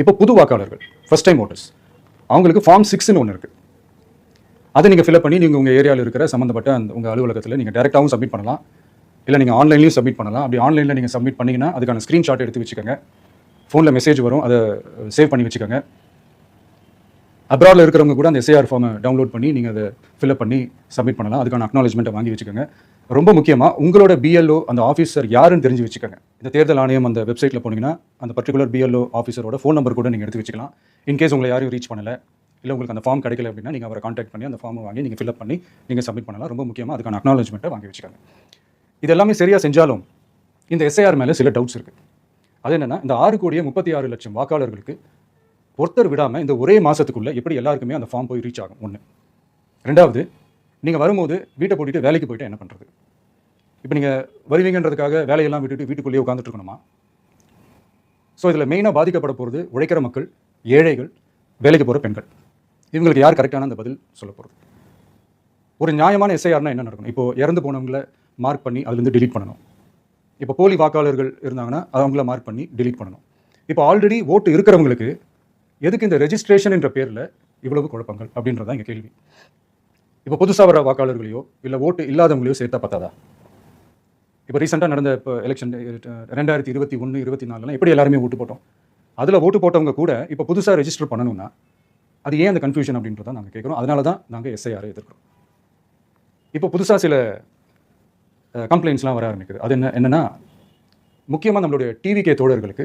இப்போ புது வாக்காளர்கள் ஃபர்ஸ்ட் டைம் ஓட்டர்ஸ் அவங்களுக்கு ஃபார்ம் சிக்ஸ்னு ஒன்று இருக்குது அதை நீங்கள் ஃபில்அப் பண்ணி நீங்கள் உங்கள் ஏரியாவில் இருக்கிற சம்மந்தப்பட்ட அந்த உங்கள் அலுவலகத்தில் நீங்கள் டேரெக்டாகவும் சப்மிட் பண்ணலாம். இல்லை நீங்கள் ஆன்லைன்லையும் சப்மிட் பண்ணலாம். அப்படி ஆன்லைனில் நீங்கள் சப்மிட் பண்ணிங்கன்னா அதுக்கான ஸ்க்ரீன்ஷாட் எடுத்து வச்சுக்கோங்க. ஃபோனில் மெசேஜ் வரும் அதை சேவ் பண்ணி வச்சுக்கோங்க. அப்ராடில் இருக்கிறவங்க கூட அந்த எஸ்ஏஆர் ஃபார்மை டவுன்லோட் பண்ணி நீங்கள் அதை ஃபில்அப் பண்ணி சப்மிட் பண்ணலாம். அதுக்கான அக்னாலஜ்மெண்ட்டை வாங்கி வச்சுக்கோங்க. ரொம்ப முக்கியமாக உங்களோட பிஎல்ஓ அந்த ஆஃபீஸர் யாருன்னு தெரிஞ்சு வச்சுக்கோங்க. இந்த தேர்தல் ஆணையம் அந்த வெப்சைட்டில் போனீங்கன்னா அந்த பர்டிகுலர் பிஎல்ஓ ஆஃபீஸரோட ஃபோன் நம்பர் கூட நீங்கள் எடுத்து வச்சுக்கலாம். இன்கேஸ் உங்களை யாரையும் ரீச் பண்ணலை இல்லை உங்களுக்கு அந்த ஃபார்ம் கிடைக்கல அப்படின்னா நீங்கள் அவரை காண்டாக்ட் பண்ணி அந்த ஃபார்மை வாங்கி நீங்கள் ஃபில்அப் பண்ணி நீங்கள் சப்மிட் பண்ணலாம். ரொம்ப முக்கியமாக அதுக்கான அக்னாலஜ்மெண்ட்டை வாங்கி வச்சுக்காங்க. இது எல்லாமே சரியாக செஞ்சாலும் இந்த எஸ்ஐஆர் மேலே சில டவுட்ஸ் இருக்குது அது என்னென்னா இந்த ஆறு கோடியே முப்பத்தி ஆறு லட்சம் வாக்காளர்களுக்கு ஒருத்தர் விடாமல் இந்த ஒரே மாதத்துக்குள்ளே எப்படி எல்லாருக்குமே அந்த ஃபார்ம் போய் ரீச் ஆகும்? ஒன்று ரெண்டாவது நீங்கள் வரும்போது வீட்டை போட்டுட்டு வேலைக்கு போயிட்டு என்ன பண்ணுறது இப்போ நீங்கள் வருவீங்கன்றதுக்காக வேலையெல்லாம் விட்டுட்டு வீட்டுக்குள்ளேயே உட்காந்துட்டு இருக்கணுமா? ஸோ இதில் மெயினாக பாதிக்கப்பட போகிறது உழைக்கிற மக்கள் ஏழைகள் வேலைக்கு போகிற பெண்கள். இவங்களுக்கு யார் கரெக்டான அந்த பதில் சொல்ல போகிறது ஒரு நியாயமான எஸ்ஐஆர்னா என்ன நடக்கணும்? இப்போ இறந்து போனவங்களை மார்க் பண்ணி அதுலேருந்து டிலீட் பண்ணணும். இப்போ போலி வாக்காளர்கள் இருந்தாங்கன்னா அவங்கள மார்க் பண்ணி டிலீட் பண்ணணும். இப்போ ஆல்ரெடி ஓட்டு இருக்கிறவங்களுக்கு எதுக்கு இந்த ரெஜிஸ்ட்ரேஷன் என்ற பேரில் இவ்வளவு குழப்பங்கள் அப்படின்றதான் இங்கே கேள்வி. இப்போ புதுசாக வர வாக்காளர்களையோ இல்லை ஓட்டு இல்லாதவங்களையோ சேர்த்தா பார்த்தாதா இப்போ ரீசெண்டாக நடந்த இப்போ எலெக்ஷன் ரெண்டாயிரத்தி இருபத்தி ஒன்று இருபத்தி நாலுலாம் எப்படி எல்லாருமே ஓட்டு போட்டோம்? அதில் ஓட்டு போட்டவங்க கூட இப்போ புதுசாக ரெஜிஸ்டர் பண்ணணும்னா அது ஏன் அந்த கன்ஃபியூஷன் அப்படின்றத நாங்கள் கேட்குறோம் அதனால தான் நாங்கள் எஸ்ஐஆரை எதிர்க்கிறோம். இப்போ புதுசாக சில கம்ப்ளைண்ட்ஸ்லாம் வர ஆரம்பிக்குது. அது என்ன என்னென்னா முக்கியமாக நம்மளுடைய டிவிகே தோழர்களுக்கு